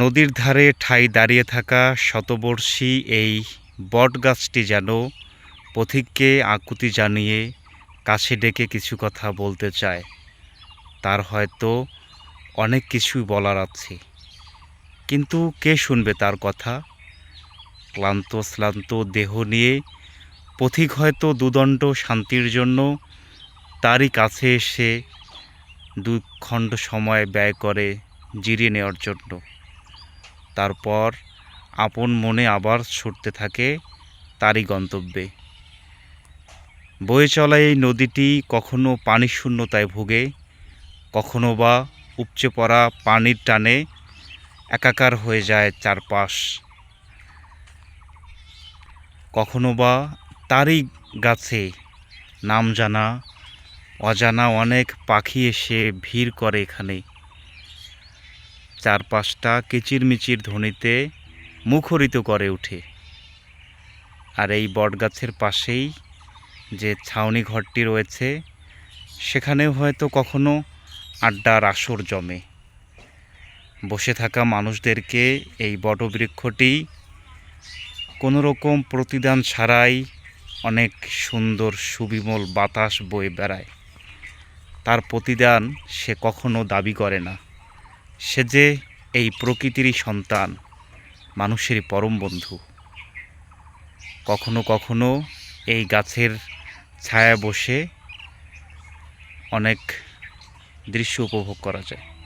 নদীর ধারে ঠাই দাঁড়িয়ে থাকা শতবর্ষী এই বটগাছটি যেন পথিককে আকুতি জানিয়ে কাছে ডেকে কিছু কথা বলতে চায়। তার হয়তো অনেক কিছুই বলার আছে। কিন্তু কে শুনবে তার কথা? ক্লান্ত, শ্লান্ত দেহ নিয়ে পথিক হয়তো দুদণ্ড শান্তির জন্য তারই কাছে এসে দুই খণ্ড সময় ব্যয় করে জিরিয়ে নেওয়ার জন্য। তারপর আপন মনে আবার ছুটতে থাকে তারই গন্তব্যে। বয়ে চলা এই নদীটি কখনো পানি শূন্যতায় ভোগে, কখনো বা উপচে পড়া পানির টানে একাকার হয়ে যায় চারপাশ। কখনো বা তারই গাছে নাম জানা, অজানা অনেক পাখি এসে ভিড় করে এখানে। চারপাশটা কিচিরমিচির ধ্বনিতে মুখরিত করে ওঠে। আর এই বটগাছের পাশেই যে ছাউনি ঘরটি রয়েছে, সেখানেও হয়তো কখনো আড্ডার আসর জমে। বসে থাকা মানুষদেরকে এই বটবৃক্ষটি কোনো রকম প্রতিদান ছাড়াই অনেক সুন্দর সুবিমল বাতাস বয়ে বেড়ায়। তার প্রতিদান সে কখনো দাবি করে না। সে যে এই প্রকৃতিরই সন্তান, মানুষেরই পরম বন্ধু। কখনো কখনো এই গাছের ছায়া বসে অনেক দৃশ্য উপভোগ করা যায়।